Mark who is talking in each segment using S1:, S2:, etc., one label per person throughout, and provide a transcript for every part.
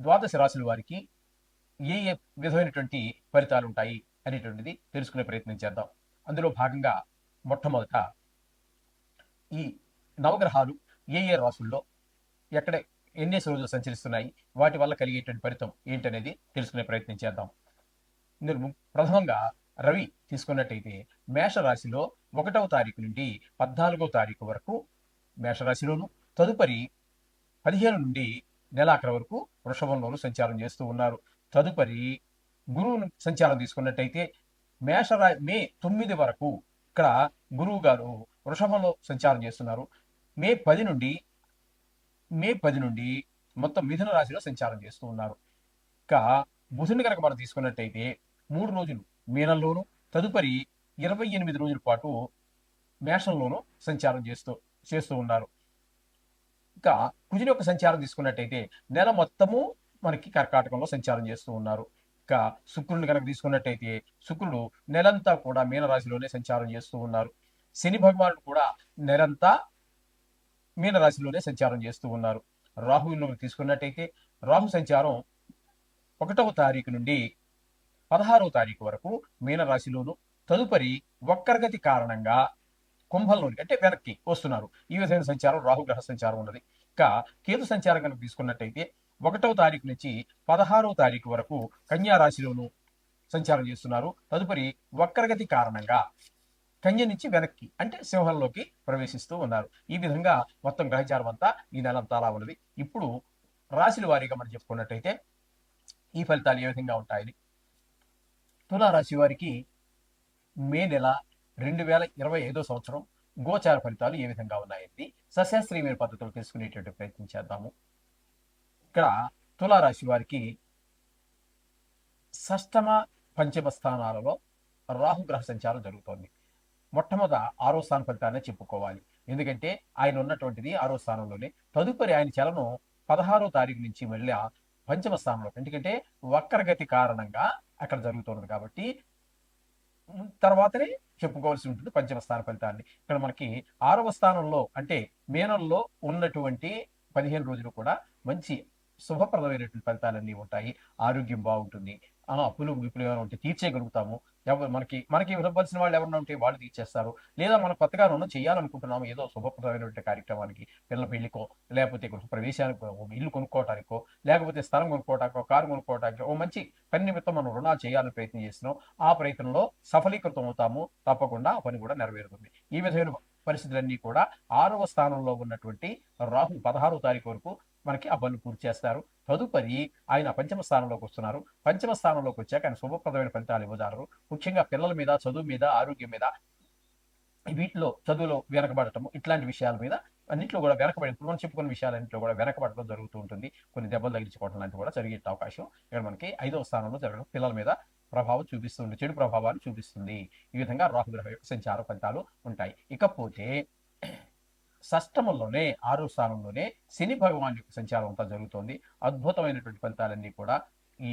S1: ద్వాదశ రాశుల వారికి ఏ ఏ విధమైనటువంటి ఫలితాలు ఉంటాయి అనేటువంటిది తెలుసుకునే ప్రయత్నం చేద్దాం. అందులో భాగంగా మొట్టమొదట ఈ నవగ్రహాలు ఏ ఏ రాసుల్లో ఎక్కడ ఎన్ని రోజులు సంచరిస్తున్నాయి వాటి వల్ల కలిగేటువంటి ఫలితం ఏంటనేది తెలుసుకునే ప్రయత్నం చేద్దాం. ఇందులో ప్రథమంగా రవి తీసుకున్నట్టయితే మేషరాశిలో ఒకటవ తారీఖు నుండి పద్నాలుగవ తారీఖు వరకు మేషరాశిలోను తదుపరి పదిహేను నుండి నెలాఖరు వరకు వృషభంలోను సంచారం చేస్తూ ఉన్నారు. తదుపరి గురువు సంచారం తీసుకున్నట్టయితే మేషరా మే తొమ్మిది వరకు ఇక్కడ గురువు గారు వృషభంలో సంచారం చేస్తున్నారు. మే పది నుండి మే పది నుండి మొత్తం మిథున రాశిలో సంచారం చేస్తూ ఉన్నారు. ఇంకా బుధుని కనుక మనం తీసుకున్నట్టయితే మూడు రోజులు మీనంలోను తదుపరి ఇరవై ఎనిమిది రోజుల పాటు మేషంలోనూ సంచారం చేస్తూ చేస్తూ ఉన్నారు. ఇంకా కుజుని యొక్క సంచారం తీసుకున్నట్టయితే నెల మొత్తము మనకి కర్కాటకంలో సంచారం చేస్తూ ఉన్నారు. ఇంకా శుక్రుని కనుక తీసుకున్నట్టయితే శుక్రుడు నెలంతా కూడా మీనరాశిలోనే సంచారం చేస్తూ ఉన్నారు. శని భగవానుడు కూడా నెలంతా మీనరాశిలోనే సంచారం చేస్తూ ఉన్నారు. రాహువులో తీసుకున్నట్టయితే రాహు సంచారం ఒకటవ తారీఖు నుండి పదహారవ తారీఖు వరకు మీనరాశిలోను తదుపరి వక్రగతి కారణంగా కుంభంలోని అంటే వెనక్కి వస్తున్నారు. ఈ విధమైన సంచారం రాహుగ్రహ సంచారం ఉన్నది. ఇంకా కేతు సంచారం కనుక తీసుకున్నట్టయితే ఒకటవ తారీఖు నుంచి పదహారవ తారీఖు వరకు కన్యా రాశిలోను సంచారం చేస్తున్నారు. తదుపరి వక్రగతి కారణంగా కన్య నుంచి వెనక్కి అంటే సింహంలోకి ప్రవేశిస్తూ ఉన్నారు. ఈ విధంగా మొత్తం గ్రహచారం అంతా ఈ నెలంతా అలా ఉన్నది. ఇప్పుడు రాశుల వారీగా మనం చెప్పుకున్నట్టయితే ఈ ఫలితాలు ఏ విధంగా ఉంటాయని. తులారాశి వారికి మే నెల రెండు వేల ఇరవై ఐదో సంవత్సరం గోచార ఫలితాలు ఏ విధంగా ఉన్నాయని సస్యాస్త్రీయమైన పద్ధతులు తెలుసుకునేటువంటి ప్రయత్నం చేద్దాము. ఇక్కడ తులారాశి వారికి షష్టమ పంచమ స్థానాలలో రాహుగ్రహ సంచారం జరుగుతోంది. మొట్టమొదట ఆరో స్థాన ఫలితాన్ని చెప్పుకోవాలి. ఎందుకంటే ఆయన ఉన్నటువంటిది ఆరో స్థానంలోనే. తదుపరి ఆయన చలనం పదహారో తారీఖు నుంచి మళ్ళీ పంచమ స్థానంలో ఎందుకంటే వక్రగతి కారణంగా అక్కడ జరుగుతున్నది కాబట్టి తర్వాతనే చెప్పుకోవాల్సి ఉంటుంది పంచమ స్థాన ఫలితాన్ని. ఇక్కడ మనకి ఆరవ స్థానంలో అంటే మేనంలో ఉన్నటువంటి పదిహేను రోజులు కూడా మంచి శుభప్రదమైనటువంటి ఫలితాలన్నీ ఉంటాయి. ఆరోగ్యం బాగుంటుంది. అప్పులు ఇప్పుడు ఏమైనా ఉంటే తీర్చేయగలుగుతాము. ఎవరు మనకి మనకి ఇవ్వవలసిన వాళ్ళు ఎవరైనా ఉంటే వాళ్ళు తీర్చేస్తారు. లేదా మనం కొత్తగా రుణం చేయాలనుకుంటున్నాము ఏదో శుభప్రదమైనటువంటి కార్యక్రమానికి పిల్లల పెళ్ళికో లేకపోతే ప్రవేశానికి ఇల్లు కొనుక్కోవటానికో లేకపోతే స్థలం కొనుక్కోవటానికో కారు కొనుక్కోవటానికో ఓ మంచి పని నిమిత్తం మనం రుణాలు చేయాలని ప్రయత్నం చేస్తున్నాం ఆ ప్రయత్నంలో సఫలీకృతం అవుతాము. తప్పకుండా ఆ పని కూడా నెరవేరుతుంది. ఈ విధమైన పరిస్థితులన్నీ కూడా ఆరవ స్థానంలో ఉన్నటువంటి రాహు పదహారవ తారీఖు వరకు మనకి ఆ పనులు పూర్తి చేస్తారు. తదుపరి ఆయన పంచమ స్థానంలోకి వస్తున్నారు. పంచమ స్థానంలోకి వచ్చాక ఆయన శుభప్రదమైన ఫలితాలు ఇవ్వజాలరు ముఖ్యంగా పిల్లల మీద చదువు మీద ఆరోగ్యం మీద వీటిలో చదువులో వెనకబడటము ఇట్లాంటి విషయాల మీద అన్నింటిలో కూడా వెనకబడి ఇప్పుడు మనం చెప్పుకున్న విషయాలన్నింటిలో కూడా వెనకబడటం జరుగుతూ ఉంటుంది. కొన్ని దెబ్బలు తగిలించుకోవడం లాంటివి కూడా జరిగే అవకాశం. ఇక్కడ మనకి ఐదవ స్థానంలో జరగడం పిల్లల మీద ప్రభావం చూపిస్తుంది చెడు ప్రభావాలు చూపిస్తుంది. ఈ విధంగా రాహుగ్రహ యొక్క సంచార ఫలితాలు ఉంటాయి. ఇకపోతే షష్టమంలోనే ఆరో స్థానంలోనే శని భగవాన్ యొక్క సంచారం అంతా జరుగుతోంది. అద్భుతమైనటువంటి ఫలితాలన్నీ కూడా ఈ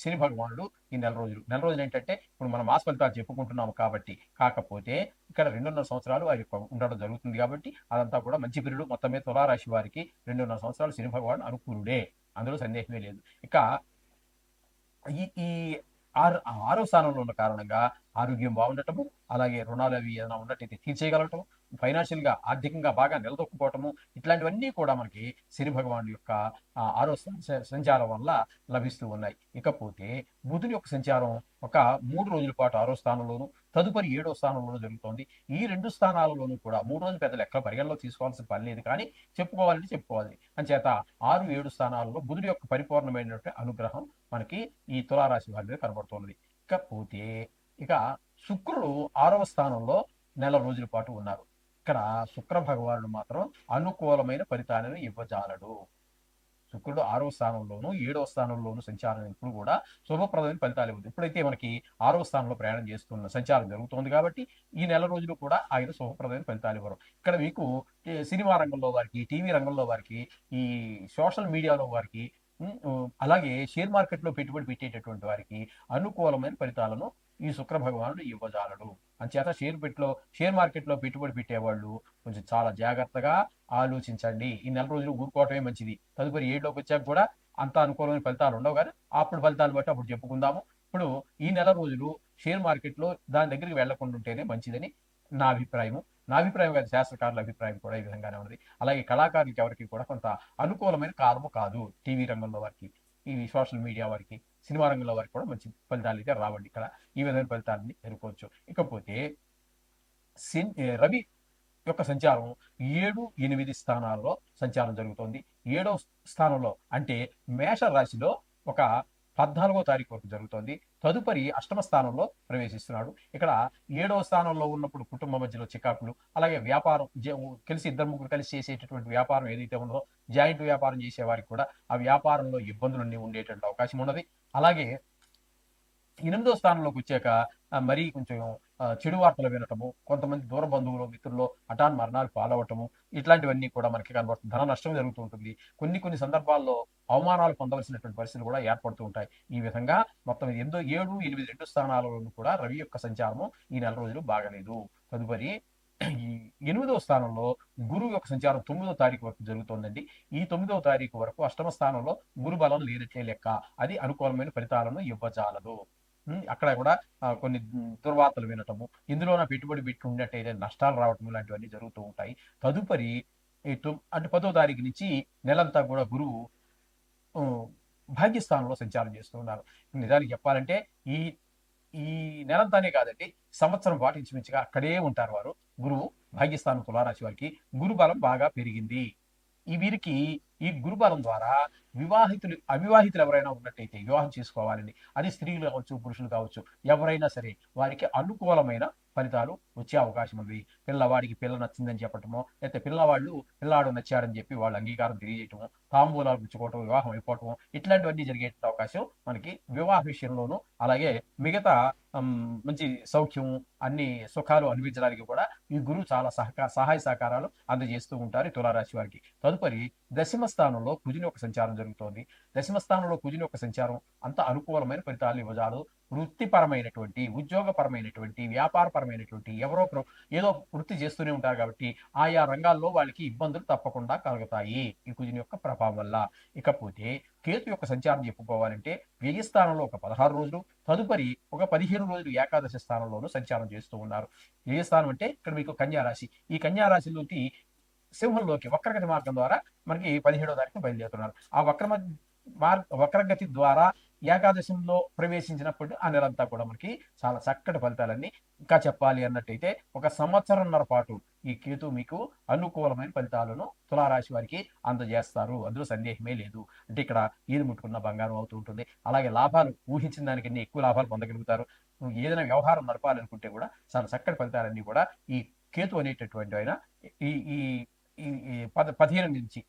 S1: శని భగవానుడు ఈ నెల రోజులు. నెల రోజులు ఏంటంటే ఇప్పుడు మనం మాస ఫలితాలు చెప్పుకుంటున్నాము కాబట్టి కాకపోతే ఇక్కడ రెండున్నర సంవత్సరాలు వారి యొక్క ఉండడం జరుగుతుంది కాబట్టి అదంతా కూడా మంచి పీరియడ్ మొత్తం తులారాశి వారికి రెండున్నర సంవత్సరాలు శని భగవాన్ అనుకూలుడే. అందులో సందేహమే లేదు. ఇక ఈ ఈ ఆరు ఆరో స్థానంలో ఉన్న కారణంగా ఆరోగ్యం బాగుండటము అలాగే రుణాలు అవి ఏదైనా ఉన్నట్టయితే తీర్చేయగలటం ఫైనాన్షియల్గా ఆర్థికంగా బాగా నిలదొక్కుకోవటము ఇట్లాంటివన్నీ కూడా మనకి శని భగవాను యొక్క ఆరో సంచారం వల్ల లభిస్తూ ఉన్నాయి. ఇకపోతే బుధుని యొక్క సంచారం ఒక మూడు రోజుల పాటు ఆరో స్థానంలోను తదుపరి ఏడో స్థానంలోనూ జరుగుతోంది. ఈ రెండు స్థానాలలోనూ కూడా మూడు రోజులు పెద్ద లెక్క పరిగణలో తీసుకోవాల్సిన పని లేదు కానీ చెప్పుకోవాలంటే చెప్పుకోవాలి. అంచేత ఆరు ఏడు స్థానాలలో బుధుడి యొక్క పరిపూర్ణమైనటువంటి అనుగ్రహం మనకి ఈ తులారాశి వారి మీద కనబడుతున్నది ఇకపోతే ఇక శుక్రుడు ఆరవ స్థానంలో నెల రోజుల పాటు ఉన్నారు. ఇక్కడ శుక్ర భగవానుడు మాత్రం అనుకూలమైన ఫలితాలను ఇవ్వజాలడు. శుక్రుడు ఆరవ స్థానంలోను ఏడవ స్థానంలోను సంచారం ఇప్పుడు కూడా శుభప్రదమైన ఫలితాలు ఇవ్వదు. ఇప్పుడైతే మనకి ఆరవ స్థానంలో ప్రయాణం చేస్తున్న సంచారం జరుగుతుంది కాబట్టి ఈ నెల రోజులు కూడా ఆయన శుభప్రదమైన ఫలితాలు ఇవ్వరు. ఇక్కడ మీకు సినిమా రంగంలో వారికి టీవీ రంగంలో వారికి ఈ సోషల్ మీడియాలో వారికి అలాగే షేర్ మార్కెట్లో పెట్టుబడి పెట్టేటటువంటి వారికి అనుకూలమైన ఫలితాలను ఈ శుక్ర భగవానుడు ఇవ్వజాలడు. అంచేత షేర్ పెట్లో షేర్ మార్కెట్లో పెట్టుబడి పెట్టేవాళ్ళు కొంచెం చాలా జాగ్రత్తగా ఆలోచించండి. ఈ నెల రోజులు ఊరుకోవటమే మంచిది. తదుపరి ఏడులోకి వచ్చాక కూడా అంత అనుకూలమైన ఫలితాలు ఉండవు కానీ అప్పుడు ఫలితాలు బట్టి అప్పుడు చెప్పుకుందాము. ఇప్పుడు ఈ నెల రోజులు షేర్ మార్కెట్లో దాని దగ్గరికి వెళ్ళకుండా ఉంటేనే మంచిదని నా అభిప్రాయము. నా అభిప్రాయం కాదు శాస్త్రకారుల అభిప్రాయం కూడా ఈ విధంగానే ఉన్నది. అలాగే కళాకారులకి ఎవరికి కూడా కొంత అనుకూలమైన కాలము కాదు టీవీ రంగంలో వారికి ఈ సోషల్ మీడియా వారికి సినిమా రంగంలో వారికి కూడా మంచి ఫలితాలు అయితే రావండి. ఇక్కడ ఈ విధమైన ఫలితాలని ఎదుర్కోవచ్చు ఇకపోతే సిన్- రవి యొక్క సంచారం ఏడు ఎనిమిది స్థానాల్లో సంచారం జరుగుతోంది. ఏడో స్థానంలో అంటే మేష రాశిలో ఒక పద్నాలుగో తారీఖు వరకు జరుగుతోంది. తదుపరి అష్టమ స్థానంలో ప్రవేశిస్తున్నాడు. ఇక్కడ ఏడవ స్థానంలో ఉన్నప్పుడు కుటుంబ మధ్యలో చికాకులు అలాగే వ్యాపారం కలిసి ఇద్దరు ముగ్గురు కలిసి చేసేటటువంటి వ్యాపారం ఏదైతే ఉందో జాయింట్ వ్యాపారం చేసే వారికి కూడా ఆ వ్యాపారంలో ఇబ్బందులన్నీ ఉండేటువంటి అవకాశం ఉన్నది. అలాగే ఎనిమిదో స్థానంలోకి వచ్చాక మరీ కొంచెం చెడు వార్తలు వినటము కొంతమంది దూర బంధువులు మిత్రులు హఠాన్ మరణాలు పాలవటము ఇట్లాంటివన్నీ కూడా మనకి కనబడుతుంది. ధన నష్టం జరుగుతూ ఉంటుంది. కొన్ని కొన్ని సందర్భాల్లో అవమానాలు పొందవలసినటువంటి పరిస్థితులు కూడా ఏర్పడుతూ ఉంటాయి. ఈ విధంగా మొత్తం ఎనిమిదో ఏడు ఎనిమిది రెండు స్థానాలలోనూ కూడా రవి యొక్క సంచారము ఈ నెల రోజులు బాగలేదు. తదుపరి ఈ ఎనిమిదవ స్థానంలో గురువు యొక్క సంచారం తొమ్మిదవ తారీఖు వరకు జరుగుతోందండి. ఈ తొమ్మిదవ తారీఖు వరకు అష్టమ స్థానంలో గురు బలం లేనట్లే లెక్క. అది అనుకూలమైన ఫలితాలను ఇవ్వజాలదు. అక్కడ కూడా కొన్ని దుర్వార్తలు వినటము ఇందులోన పెట్టుబడి పెట్టి ఉన్నట్టయితే నష్టాలు రావటం ఇలాంటివన్నీ జరుగుతూ ఉంటాయి. తదుపరి అంటే పదో తారీఖు నుంచి నెలంతా కూడా గురువు భాగ్యస్థానంలో సంచారం చేస్తూ ఉన్నారు. నిజానికి చెప్పాలంటే ఈ ఈ నెలంతానే కాదండి సంవత్సరం పాటు ఇంచుమించుగా అక్కడే ఉంటారు వారు. గురువు భాగ్యస్థానం తులారాశి వారికి గురుబలం బాగా పెరిగింది. ఈ వీరికి ఈ గురుబలం ద్వారా వివాహితులు అవివాహితులు ఎవరైనా ఉన్నట్టయితే వివాహం చేసుకోవాలని అది స్త్రీలు కావచ్చు పురుషులు కావచ్చు ఎవరైనా సరే వారికి అనుకూలమైన ఫలితాలు వచ్చే అవకాశం ఉంది. పిల్లవాడికి పిల్ల నచ్చిందని చెప్పటమో లేకపోతే పిల్లవాళ్ళు పిల్లాడు నచ్చారని చెప్పి వాళ్ళు అంగీకారం తెలియజేయటము తాంబూలాలు పుచ్చుకోవటం వివాహం అయిపోవటం ఇట్లాంటివన్నీ జరిగే అవకాశం మనకి వివాహ విషయంలోనూ అలాగే మిగతా మంచి సౌఖ్యం అన్ని సుఖాలు అనిపించడానికి కూడా ఈ గురువు చాలా సహకార సహాయ సహకారాలు అందజేస్తూ ఉంటారు తులారాశి వారికి. తదుపరి దశమ స్థానంలో కుజుని ఒక సంచారం జరుగుతోంది. దశమ స్థానంలో కుజుని యొక్క సంచారం అంత అనుకూలమైన ఫలితాలు ఇవ్వజాలు వృత్తిపరమైనటువంటి ఉద్యోగపరమైనటువంటి వ్యాపారపరమైనటువంటి ఎవరో ఒకరు ఏదో వృత్తి చేస్తూనే ఉంటారు కాబట్టి ఆయా రంగాల్లో వాళ్ళకి ఇబ్బందులు తప్పకుండా కలుగుతాయి ఈ కుజుని యొక్క ప్రభావం వల్ల. ఇకపోతే కేతు యొక్క సంచారం చెప్పుకోవాలంటే వ్యయ స్థానంలో ఒక పదహారు రోజులు తదుపరి ఒక పదిహేను రోజులు ఏకాదశి స్థానంలోనూ సంచారం చేస్తూ ఉన్నారు. వ్యయ స్థానం అంటే ఇక్కడ మీకు కన్యా రాశి ఈ కన్యారాశిలోకి సింహంలోకి వక్రగతి మార్గం ద్వారా మనకి పదిహేడో తారీఖు బయలుదేరుతున్నారు. ఆ వక్ర మార్గ వక్రగతి ద్వారా ఏకాదశంలో ప్రవేశించినప్పుడు ఆ నెలంతా కూడా మనకి చాలా చక్కటి ఫలితాలన్నీ ఇంకా చెప్పాలి అన్నట్టయితే ఒక సంవత్సరంన్నర పాటు ఈ కేతు మీకు అనుకూలమైన ఫలితాలను తులారాశి వారికి అందజేస్తారు. అందులో సందేహమే లేదు. అంటే ఇక్కడ ఏది ముట్టుకున్న బంగారం అవుతూ ఉంటుంది. అలాగే లాభాలు ఊహించిన దానికన్నా ఎక్కువ లాభాలు పొందగలుగుతారు. ఏదైనా వ్యవహారం నడపాలనుకుంటే కూడా చాలా చక్కటి ఫలితాలన్నీ కూడా ఈ కేతు అనేటటువంటి ఆయన ఈ ఈ ఈ పద పదిహేను నుంచి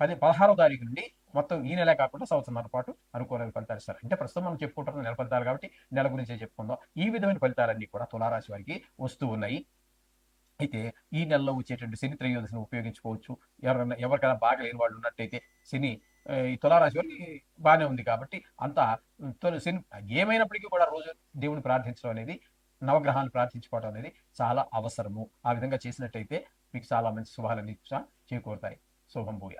S1: పది పదహారో తారీఖు నుండి మొత్తం ఈ నెల కాకుండా సంవత్సరాల పాటు అనుకూలమైన ఫలితాలు ఇస్తారు. అంటే ప్రస్తుతం మనం చెప్పుకుంటున్న నెల ఫలితాలు కాబట్టి నెల గురించే చెప్పుకుందాం. ఈ విధమైన ఫలితాలన్నీ కూడా తులారాశి వారికి వస్తూ ఉన్నాయి. అయితే ఈ నెలలో వచ్చేటువంటి శని త్రయోదశిని ఉపయోగించుకోవచ్చు. ఎవరైనా ఎవరికైనా బాగా లేని వాళ్ళు ఉన్నట్టయితే శని ఈ తులారాశి వారికి బాగానే ఉంది కాబట్టి అంత తొలి శని ఏమైనప్పటికీ కూడా రోజు దేవుని ప్రార్థించడం అనేది నవగ్రహాన్ని ప్రార్థించుకోవడం అనేది చాలా అవసరము. ఆ విధంగా చేసినట్టయితే మీకు చాలా మంచి శుభాలన్నీ కూడా చేకూరుతాయి శుభం భూయ